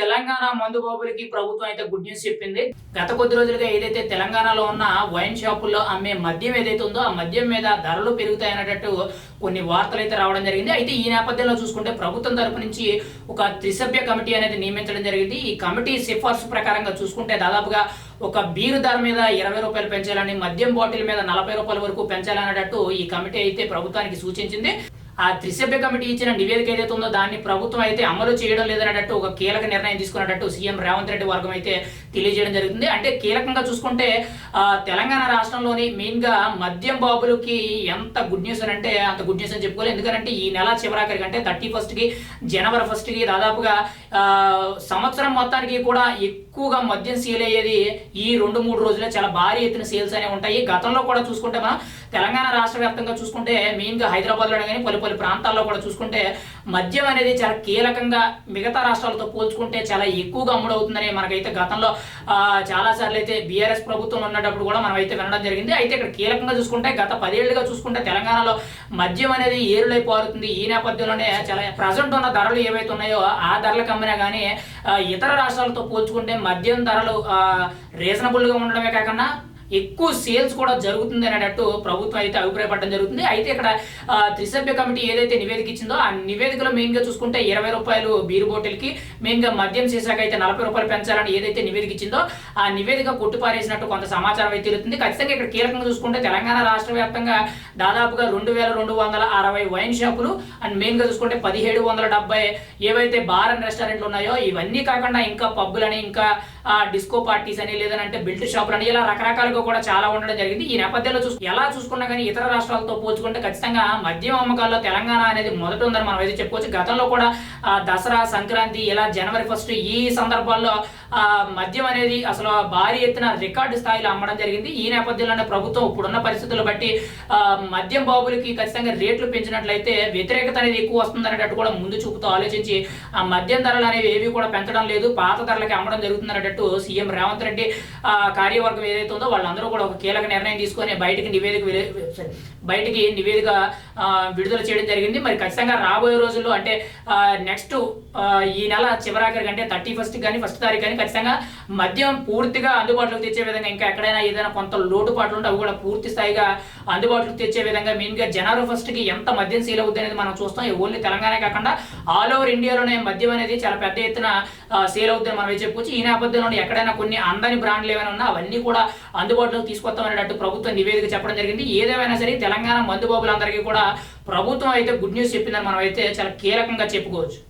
తెలంగాణ మందు బాబులకి ప్రభుత్వం అయితే గుడ్ న్యూస్ చెప్పింది. గత కొద్ది రోజులుగా ఏదైతే తెలంగాణలో ఉన్న వైన్ షాపుల్లో అమ్మే మద్యం ఏదైతే ఉందో ఆ మద్యం మీద ధరలు పెరుగుతాయనేటట్టు కొన్ని వార్తలు అయితే రావడం జరిగింది. అయితే ఈ నేపథ్యంలో చూసుకుంటే ప్రభుత్వం తరపు నుంచి ఒక త్రిసభ్య కమిటీ అనేది నియమించడం జరిగింది. ఈ కమిటీ సిఫార్సు ప్రకారంగా చూసుకుంటే దాదాపుగా ఒక బీరు ధర మీద ఇరవై రూపాయలు పెంచాలని మద్యం బాటిల్ మీద నలభై రూపాయల వరకు పెంచాలనేటట్టు ఈ కమిటీ అయితే ప్రభుత్వానికి సూచించింది. ఆ త్రిసభ్య కమిటీ ఇచ్చిన నివేదిక ఏదైతే ఉందో దాన్ని ప్రభుత్వం అయితే అమలు చేయడం లేదనేటట్టు ఒక కీలక నిర్ణయం తీసుకున్నట్టు సీఎం రేవంత్ రెడ్డి వర్గం అయితే తెలియజేయడం జరుగుతుంది. అంటే కీలకంగా చూసుకుంటే తెలంగాణ రాష్ట్రంలోని మెయిన్గా మద్యం బాబులకి ఎంత గుడ్ న్యూస్ అని అంటే అంత గుడ్ న్యూస్ అని చెప్పుకోవాలి ఎందుకంటే ఈ నెల చివరాఖరికి అంటే థర్టీ ఫస్ట్కి జనవరి ఫస్ట్కి దాదాపుగా సంవత్సరం మొత్తానికి కూడా ఎక్కువగా మద్యం సేల్ అయ్యేది ఈ రెండు మూడు రోజులే. చాలా భారీ ఎత్తున సేల్స్ అనేవి ఉంటాయి. గతంలో కూడా చూసుకుంటే మనం తెలంగాణ రాష్ట్ర వ్యాప్తంగా చూసుకుంటే మెయిన్గా హైదరాబాద్లో కానీ పలు పలు ప్రాంతాల్లో కూడా చూసుకుంటే మద్యం అనేది చాలా కీలకంగా మిగతా రాష్ట్రాలతో పోల్చుకుంటే చాలా ఎక్కువగా అమ్ముడవుతుందని మనకైతే గతంలో చాలా సార్లు అయితే బీఆర్ఎస్ ప్రభుత్వం ఉన్నప్పుడు కూడా మనం అయితే వినడం జరిగింది. అయితే ఇక్కడ కీలకంగా చూసుకుంటే గత పదేళ్ళుగా చూసుకుంటే తెలంగాణలో మద్యం అనేది ఏరులై పారుతుంది. ఈ నేపథ్యంలోనే చాలా ప్రజెంట్ ఉన్న ధరలు ఏవైతే ఉన్నాయో ఆ ధరలకు అమ్మినా కానీ ఇతర రాష్ట్రాలతో పోల్చుకుంటే మద్యం ధరలు రీజనబుల్గా ఉండడమే కాకుండా ఎక్కువ సేల్స్ కూడా జరుగుతుంది అనేటట్టు ప్రభుత్వం అయితే అభిప్రాయపడడం జరుగుతుంది. అయితే ఇక్కడ త్రిసభ్య కమిటీ ఏదైతే నివేదిక ఇచ్చిందో ఆ నివేదికలో మెయిన్గా చూసుకుంటే ఇరవై రూపాయలు బీరు బాటిల్కి మెయిన్గా మద్యం సీసాకి అయితే నలభై రూపాయలు పెంచాలని ఏదైతే నివేదిక ఇచ్చిందో ఆ నివేదిక కొట్టుపారేసినట్టు కొంత సమాచారం అయితే తెలుస్తుంది. ఖచ్చితంగా ఇక్కడ కీలకంగా చూసుకుంటే తెలంగాణ రాష్ట్ర వ్యాప్తంగా దాదాపుగా రెండు వేల రెండు వందల అరవై వైన్ షాపులు అండ్ మెయిన్గా చూసుకుంటే పదిహేడు వందల డెబ్బై ఏవైతే బార్ అండ్ రెస్టారెంట్లు ఉన్నాయో ఇవన్నీ కాకుండా ఇంకా పబ్బులని ఇంకా డిస్కో పార్టీస్ అని లేదంటే బిల్ట్ షాపులు అని ఇలా రకరకాలుగా కూడా చాలా ఉండడం జరిగింది. ఈ నేపథ్యంలో చూసు ఎలా చూసుకున్నా కానీ ఇతర రాష్ట్రాలతో పోల్చుకుంటే ఖచ్చితంగా మద్యం అమ్మకాల్లో తెలంగాణ అనేది మొదట ఉందని మనం అయితే చెప్పుకోవచ్చు. గతంలో కూడా దసరా సంక్రాంతి ఇలా జనవరి ఫస్ట్ ఈ సందర్భాల్లో మద్యం అనేది అసలు భారీ ఎత్తున రికార్డు స్థాయిలో అమ్మడం జరిగింది. ఈ నేపథ్యంలోనే ప్రభుత్వం ఇప్పుడున్న పరిస్థితులు బట్టి మద్యం బాబులకి ఖచ్చితంగా రేట్లు పెంచినట్లయితే వ్యతిరేకత అనేది ఎక్కువ వస్తుంది అనేటట్టు కూడా ముందు చూపుతూ ఆలోచించి ఆ మద్యం ధరలు అనేవి ఏవి కూడా పెంచడం లేదు. పాత ధరలకి అమ్మడం జరుగుతుంది అనేటట్టు సీఎం రేవంత్ రెడ్డి కార్యవర్గం ఏదైతే ఉందో వాళ్ళందరూ కూడా ఒక కీలక నిర్ణయం తీసుకొని బయటికి నివేదిక బయటికి నివేదిక విడుదల చేయడం జరిగింది. మరి ఖచ్చితంగా రాబోయే రోజుల్లో అంటే నెక్స్ట్ ఈ నెల చివరాఖరికి అంటే థర్టీ ఫస్ట్ కానీ ఫస్ట్ తారీఖు కానీ ఖచ్చితంగా మద్యం పూర్తిగా అందుబాటులోకి తెచ్చే విధంగా ఇంకా ఎక్కడైనా ఏదైనా కొంత లోటుపాట్లు ఉంటే అవి కూడా పూర్తి స్థాయిగా అందుబాటులోకి తెచ్చే విధంగా మెయిన్గా జనవరి ఫస్ట్కి ఎంత మద్యం సీల్ అవుద్ది అనేది మనం చూస్తాం. ఓన్లీ తెలంగాణ కాకుండా ఆల్ ఓవర్ ఇండియాలోనే మద్యం అనేది చాలా పెద్ద ఎత్తున సేల్ అవుతుంది మనం చెప్పుకోవచ్చు. ఈ నేపథ్యంలో ఎక్కడైనా కొన్ని అందని బ్రాండ్లు ఏమైనా ఉన్నా అవన్నీ కూడా అందుబాటులోకి తీసుకొస్తామనేటట్టు ప్రభుత్వం నివేదిక చెప్పడం జరిగింది. ఏదేమైనా సరే తెలంగాణ మందుబాబులందరికీ కూడా ప్రభుత్వం అయితే గుడ్ న్యూస్ చెప్పిందని మనం అయితే చాలా కీలకంగా చెప్పుకోవచ్చు.